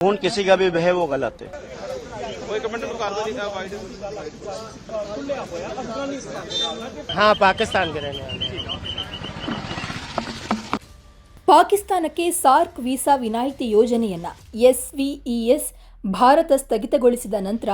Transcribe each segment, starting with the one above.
खून किसी का भी है वो गलत है। हाँ पाकिस्तान के रहने वाले ಪಾಕಿಸ್ತಾನಕ್ಕೆ ಸಾರ್ಕ್ ವೀಸಾ ವಿನಾಯಿತಿ ಯೋಜನೆಯನ್ನು ಎಸ್ವಿಇಎಸ್ ಭಾರತ ಸ್ಥಗಿತಗೊಳಿಸಿದ ನಂತರ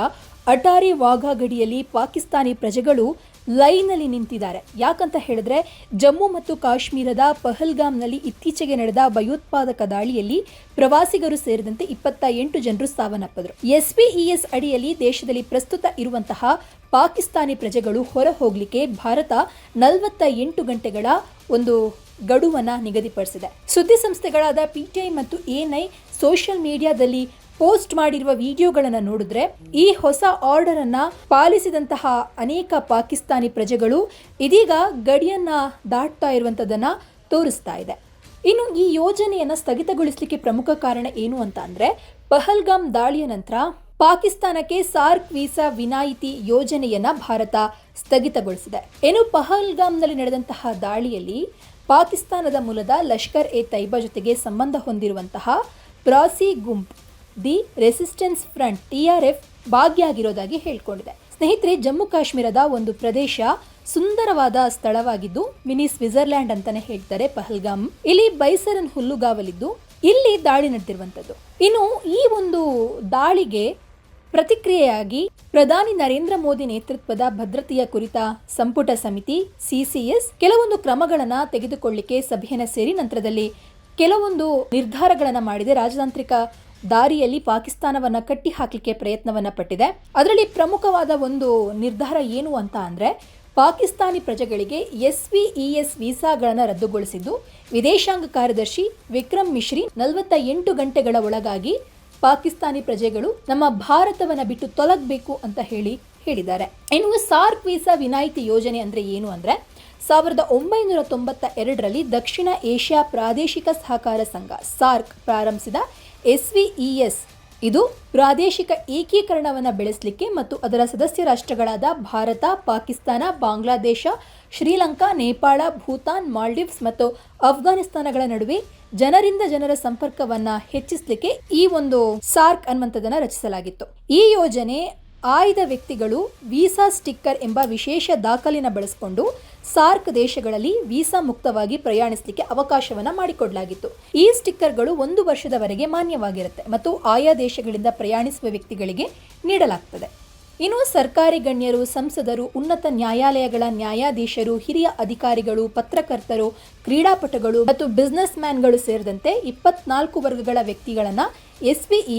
ಅಟಾರಿ ವಾಘಾ ಗಡಿಯಲ್ಲಿ ಪಾಕಿಸ್ತಾನಿ ಪ್ರಜೆಗಳು ಲೈನಲ್ಲಿ ನಿಂತಿದ್ದಾರೆ. ಯಾಕಂತ ಹೇಳಿದ್ರೆ ಜಮ್ಮು ಮತ್ತು ಕಾಶ್ಮೀರದ ಪಹಲ್ಗಾಮ್ನಲ್ಲಿ ಇತ್ತೀಚೆಗೆ ನಡೆದ ಭಯೋತ್ಪಾದಕ ದಾಳಿಯಲ್ಲಿ ಪ್ರವಾಸಿಗರು ಸೇರಿದಂತೆ ಇಪ್ಪತ್ತ ಎಂಟು ಜನರು ಸಾವನ್ನಪ್ಪಿದರು. ಎಸ್ಪಿಇಎಸ್ ಅಡಿಯಲ್ಲಿ ದೇಶದಲ್ಲಿ ಪ್ರಸ್ತುತ ಇರುವಂತಹ ಪಾಕಿಸ್ತಾನಿ ಪ್ರಜೆಗಳು ಹೊರ ಹೋಗ್ಲಿಕ್ಕೆ ಭಾರತ ನಲವತ್ತ ಎಂಟು ಗಂಟೆಗಳ ಒಂದು ಗಡುವನ್ನ ನಿಗದಿಪಡಿಸಿದೆ. ಸುದ್ದಿ ಸಂಸ್ಥೆಗಳಾದ ಪಿಟಿಐ ಮತ್ತು ಎನ್ಐ ಸೋಷಿಯಲ್ ಮೀಡಿಯಾದಲ್ಲಿ ಪೋಸ್ಟ್ ಮಾಡಿರುವ ವಿಡಿಯೋಗಳನ್ನು ನೋಡಿದ್ರೆ, ಈ ಹೊಸ ಆರ್ಡರ್ ಅನ್ನ ಪಾಲಿಸಿದಂತಹ ಅನೇಕ ಪಾಕಿಸ್ತಾನಿ ಪ್ರಜೆಗಳು ಇದೀಗ ಗಡಿಯನ್ನ ದಾಟ್ತಾ ಇರುವಂತದನ್ನ ತೋರಿಸ್ತಾ ಇದೆ. ಇನ್ನು ಈ ಯೋಜನೆಯನ್ನ ಸ್ಥಗಿತಗೊಳಿಸಲಿಕ್ಕೆ ಪ್ರಮುಖ ಕಾರಣ ಏನು ಅಂತ ಅಂದ್ರೆ, ಪಹಲ್ಗಾಮ್ ದಾಳಿಯ ನಂತರ ಪಾಕಿಸ್ತಾನಕ್ಕೆ ಸಾರ್ಕ್ ವೀಸಾ ವಿನಾಯಿತಿ ಯೋಜನೆಯನ್ನ ಭಾರತ ಸ್ಥಗಿತಗೊಳಿಸಿದೆ. ಏನು ಪಹಲ್ಗಾಮ್ನಲ್ಲಿ ನಡೆದಂತಹ ದಾಳಿಯಲ್ಲಿ ಪಾಕಿಸ್ತಾನದ ಮೂಲದ ಲಷ್ಕರ್ ಎ ತೈಬಾ ಜೊತೆಗೆ ಸಂಬಂಧ ಹೊಂದಿರುವಂತಹ ಪ್ರಾಸಿ ಗುಂಪ್ the resistance front, T R F, ಭಾಗಿಯಾಗಿರೋದಾಗಿ ಹೇಳ್ಕೊಂಡಿದೆ. ಸ್ನೇಹಿತರೆ, ಜಮ್ಮು ಕಾಶ್ಮೀರದ ಒಂದು ಪ್ರದೇಶ ಸುಂದರವಾದ ಸ್ಥಳವಾಗಿದ್ದು, ಮಿನಿ ಸ್ವಿಟ್ಜರ್ಲ್ಯಾಂಡ್ ಅಂತಾನೆ ಹೇಳ್ತಾರೆ ಪಹಲ್ಗಾಮ್. ಇಲ್ಲಿ ಬೈಸರನ್ ಹುಲ್ಲುಗಾವಲಿದ್ದು, ಇಲ್ಲಿ ದಾಳಿ ನಡೆದಿರುವಂತದ್ದು ಇನ್ನು ಈ ಒಂದು ದಾಳಿಗೆ ಪ್ರತಿಕ್ರಿಯೆಯಾಗಿ ಪ್ರಧಾನಿ ನರೇಂದ್ರ ಮೋದಿ ನೇತೃತ್ವದ ಭದ್ರತೆಯ ಕುರಿತ ಸಂಪುಟ ಸಮಿತಿ ಸಿಸಿಎಸ್ ಕೆಲವೊಂದು ಕ್ರಮಗಳನ್ನು ತೆಗೆದುಕೊಳ್ಳಿಕ್ಕೆ ಸಭೆಯನ್ನು ಸೇರಿ ನಂತರದಲ್ಲಿ ಕೆಲವೊಂದು ನಿರ್ಧಾರಗಳನ್ನು ಮಾಡಿದೆ ರಾಜತಾಂತ್ರಿಕ ದಾರಿಯಲ್ಲಿ ಪಾಕಿಸ್ತಾನವನ್ನ ಕಟ್ಟಿ ಹಾಕಲಿಕ್ಕೆ ಪ್ರಯತ್ನವನ್ನ ಪಟ್ಟಿದೆ. ಅದರಲ್ಲಿ ಪ್ರಮುಖವಾದ ಒಂದು ನಿರ್ಧಾರ ಏನು ಅಂತ ಅಂದರೆ, ಪಾಕಿಸ್ತಾನಿ ಪ್ರಜೆಗಳಿಗೆ ಎಸ್ ವಿ ಎಸ್ ವೀಸಾಗಳನ್ನು ರದ್ದುಗೊಳಿಸಿದ್ದು, ವಿದೇಶಾಂಗ ಕಾರ್ಯದರ್ಶಿ ವಿಕ್ರಮ್ ಮಿಶ್ರಿ ನಲವತ್ತ ಎಂಟು ಗಂಟೆಗಳ ಒಳಗಾಗಿ ಪಾಕಿಸ್ತಾನಿ ಪ್ರಜೆಗಳು ನಮ್ಮ ಭಾರತವನ್ನು ಬಿಟ್ಟು ತೊಲಗಬೇಕು ಅಂತ ಹೇಳಿ ಹೇಳಿದ್ದಾರೆ. ಇನ್ನು ಸಾರ್ಕ್ ವೀಸಾ ವಿನಾಯಿತಿ ಯೋಜನೆ ಅಂದರೆ ಏನು ಅಂದರೆ, ಸಾವಿರದ ಒಂಬೈನೂರ ತೊಂಬತ್ತ ಎರಡರಲ್ಲಿ ದಕ್ಷಿಣ ಏಷ್ಯಾ ಪ್ರಾದೇಶಿಕ ಸಹಕಾರ ಸಂಘ, ಸಾರ್ಕ್ ಪ್ರಾರಂಭಿಸಿದ ಎಸ್ವಿಇಎಸ್. ಇದು ಪ್ರಾದೇಶಿಕ ಏಕೀಕರಣವನ್ನು ಬೆಳೆಸಲಿಕ್ಕೆ ಮತ್ತು ಅದರ ಸದಸ್ಯ ರಾಷ್ಟ್ರಗಳಾದ ಭಾರತ, ಪಾಕಿಸ್ತಾನ, ಬಾಂಗ್ಲಾದೇಶ, ಶ್ರೀಲಂಕಾ, ನೇಪಾಳ, ಭೂತಾನ್, ಮಾಲ್ಡೀವ್ಸ್ ಮತ್ತು ಅಫ್ಘಾನಿಸ್ತಾನಗಳ ನಡುವೆ ಜನರಿಂದ ಜನರ ಸಂಪರ್ಕವನ್ನು ಹೆಚ್ಚಿಸಲಿಕ್ಕೆ ಈ ಒಂದು ಸಾರ್ಕ್ ಅನ್ನುವಂಥದ್ದನ್ನು ರಚಿಸಲಾಗಿತ್ತು. ಈ ಯೋಜನೆ ಆಯ್ದ ವ್ಯಕ್ತಿಗಳು ವೀಸಾ ಸ್ಟಿಕ್ಕರ್ ಎಂಬ ವಿಶೇಷ ದಾಖಲಿನ ಬಳಸಿಕೊಂಡು ಸಾರ್ಕ್ ದೇಶಗಳಲ್ಲಿ ವೀಸಾ ಮುಕ್ತವಾಗಿ ಪ್ರಯಾಣಿಸಲಿಕ್ಕೆ ಅವಕಾಶವನ್ನ ಮಾಡಿಕೊಡಲಾಗಿತ್ತು. ಈ ಸ್ಟಿಕ್ಕರ್ಗಳು ಒಂದು ವರ್ಷದವರೆಗೆ ಮಾನ್ಯವಾಗಿರುತ್ತೆ ಮತ್ತು ಆಯಾ ದೇಶಗಳಿಂದ ಪ್ರಯಾಣಿಸುವ ವ್ಯಕ್ತಿಗಳಿಗೆ ನೀಡಲಾಗ್ತದೆ. ಇನ್ನು ಸರ್ಕಾರಿ ಗಣ್ಯರು, ಸಂಸದರು, ಉನ್ನತ ನ್ಯಾಯಾಲಯಗಳ ನ್ಯಾಯಾಧೀಶರು, ಹಿರಿಯ ಅಧಿಕಾರಿಗಳು, ಪತ್ರಕರ್ತರು, ಕ್ರೀಡಾಪಟುಗಳು ಮತ್ತು ಬಿಸ್ನೆಸ್ ಮ್ಯಾನ್ಗಳು ಸೇರಿದಂತೆ ಇಪ್ಪತ್ನಾಲ್ಕು ವರ್ಗಗಳ ವ್ಯಕ್ತಿಗಳನ್ನು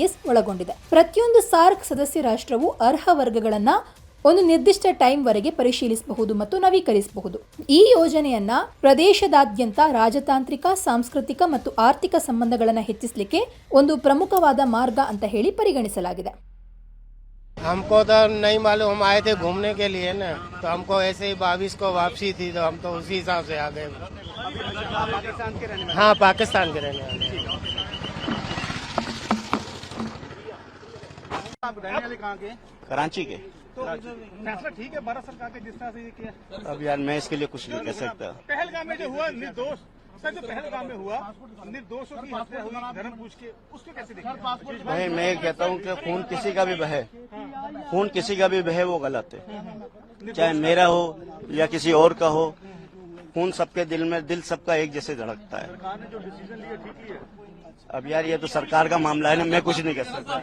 ಎಸ್ ಒಳಗೊಂಡಿದೆ. ಪ್ರತಿಯೊಂದು ಸಾರ್ಕ್ ಸದಸ್ಯ ರಾಷ್ಟ್ರವು ಅರ್ಹ ವರ್ಗಗಳನ್ನ ಒಂದು ನಿರ್ದಿಷ್ಟ ಟೈಮ್ವರೆಗೆ ಪರಿಶೀಲಿಸಬಹುದು ಮತ್ತು ನವೀಕರಿಸಬಹುದು. ಈ ಯೋಜನೆಯನ್ನ ಪ್ರದೇಶದಾದ್ಯಂತ ರಾಜತಾಂತ್ರಿಕ ಸಾಂಸ್ಕೃತಿಕ ಮತ್ತು ಆರ್ಥಿಕ ಸಂಬಂಧಗಳನ್ನು ಹೆಚ್ಚಿಸಲಿಕ್ಕೆ ಒಂದು ಪ್ರಮುಖವಾದ ಮಾರ್ಗ ಅಂತ ಹೇಳಿ ಪರಿಗಣಿಸಲಾಗಿದೆ. हमको तो नहीं मालूम हम आए थे घूमने के लिए ना तो हमको ऐसे ही बाविस को वापसी थी तो हम तो उसी हिसाब से आ गए। हाँ? पाकिस्तान के रहने वाले आप रहने वाले कहाँ के? कराची के। तो फैसला ठीक है भारत सरकार के जिस तरह से ये किया। अब यार मैं इसके लिए कुछ नहीं कह सकता। पहलगाम में जो हुआ निर्दोष सर जो पहलगाम में हुआ निर्दोषों की हत्या हुई धर्म पूछ के उसको कैसे देखिए भाई मैं ये कहता हूँ कि खून किसी का भी बहे खून किसी का भी बहे वो गलत है। चाहे मेरा हो या किसी और का हो खून सबके दिल में दिल सबका एक जैसे धड़कता है। सरकार ने जो डिसीज़न लिया ठीक है अब यार ये तो सरकार का मामला है ना मैं कुछ नहीं कर सकता।